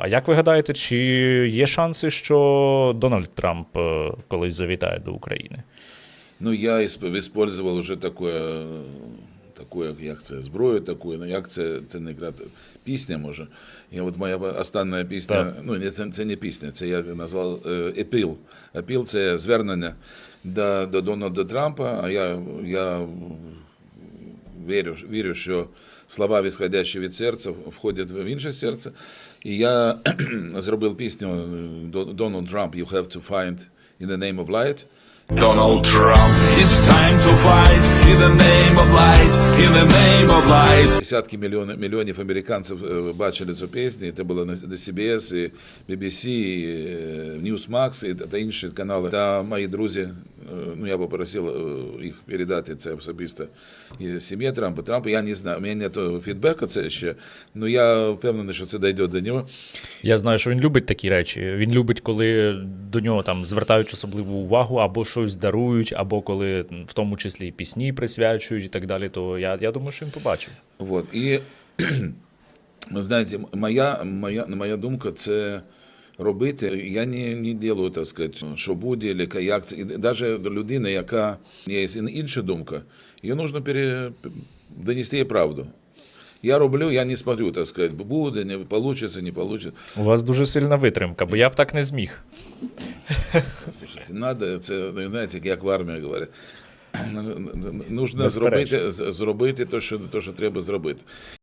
А як ви гадаєте, чи є шанси, що Дональд Трамп е, колись завітає до України? Ну, я использовал уже такое, такое, як це, зброю таку, ну як це, це не грати, пісня може. І от моя остання пісня, Так. ну це, це не пісня, це я назвав е, епіл. Епіл це звернення до, до Дональда Трампа, а я, я вірю, вірю, що слова, відходящі від серця, входять в інше серце. І я зробив пісню Donald Trump, You have to find in the name of light. Donald Trump, it's time to fight in the name of light, in the name of light. Десятки мільйонів, мільйонів американців е, бачили цю пісню, це було на CBS, і BBC, і е, Newsmax, і та інші канали. Та мої друзі, е, ну я попросив е, їх передати це особисто і сім'ї Трампа. Трампа, я не знаю, у мене немає фідбеку це ще, але я впевнений, що це дійде до нього. Я знаю, що він любить такі речі. Він любить, коли до нього там звертають особливу увагу, або щось дарують, або коли в тому числі і пісні присвячують і так далі. То я, я думаю, що він побачив. Вот. І ви знаєте, моя, моя, моя думка це робити. Я не, не делаю, так сказати, що буде, як це. І навіть людина, яка є інша думка, її потрібно пере, донести їй правду. Я роблю, я не смотрю, так сказати, буде, не получится, не получится. У вас дуже сильна витримка, бо я б так не зміг. Слушайте, надо, це, знаєте, як в армії говорять, нужно Безперечно. зробити, зробити те, що, те, що треба зробити.